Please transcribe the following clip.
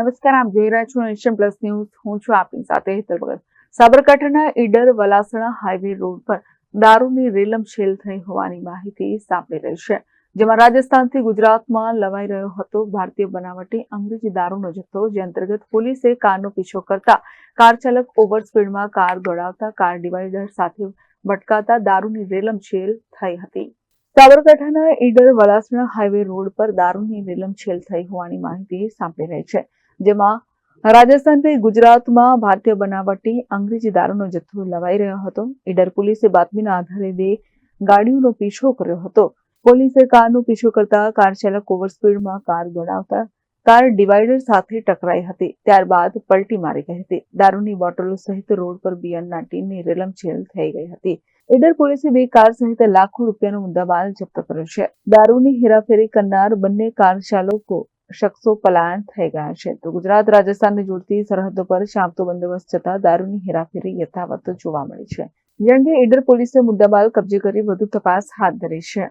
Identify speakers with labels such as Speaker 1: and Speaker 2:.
Speaker 1: નમસ્કાર, આપ જોઈ રહ્યા છો નેશન પ્લસ ન્યૂઝ. હું છું આપની સાથે હેતલ ભગત. સાબરકાંઠાના ઈડર વલાસણા હાઈવે રોડ પર દારૂની રેલમ છેલ થઈ હોવાની માહિતી સાંપડી રહી છે, જેમાં રાજસ્થાનથી ગુજરાતમાં લવાઈ રહ્યો હતો ભારતીય બનાવટી અંગ્રેજી દારૂનો જથ્થો, જે અંતર્ગત પોલીસે કારનો પીછો કરતા કાર ચાલક ઓવર સ્પીડમાં કાર દોડાવતા કાર ડિવાઈડર સાથે ભટકાતા દારૂની રેલમ છેલ થઈ હતી. સાબરકાંઠાના ઈડર વલાસણા હાઈવે રોડ પર દારૂની રેલમછેલ થઈ હોવાની માહિતી સાંપડી રહી છે જેમાં રાજસ્થાનથી ગુજરાતમાં ભારતીય બનાવટી અંગ્રેજી દારૂનો જથ્થો લવાઈ રહ્યો હતો. ઈડર પોલીસે બાતમીના આધારે બે ગાડીઓનો પીછો કર્યો હતો. પોલીસે કારનો પીછો કરતા કાર ચાલક ઓવર કાર દોડાવતા કાર ડિવાઈડર સાથે ટકરાઈ હતી. ત્યારબાદ પલટી મારી ગઈ હતી. દારૂની બોટલો સહિત રોડ પર બિયરના ટીનની રેલમછેલ થઈ ગઈ હતી. ઈડર પોલીસે બે કાર સહિત લાખો રૂપિયાનો મુદ્દામાલ જપ્ત કર્યો છે. દારૂની હેરાફેરી કરનાર બંને કાર ચાલકો શખ્સો પલાયન થઈ ગયા છે. તો ગુજરાત, રાજસ્થાનને જોડતી સરહદો પર ચાંપતો બંદોબસ્ત થતા દારૂની હેરાફેરી યથાવત જોવા મળી છે. જે અંગે ઈડર પોલીસે મુદ્દામાલ કબજે કરી વધુ તપાસ હાથ ધરી છે.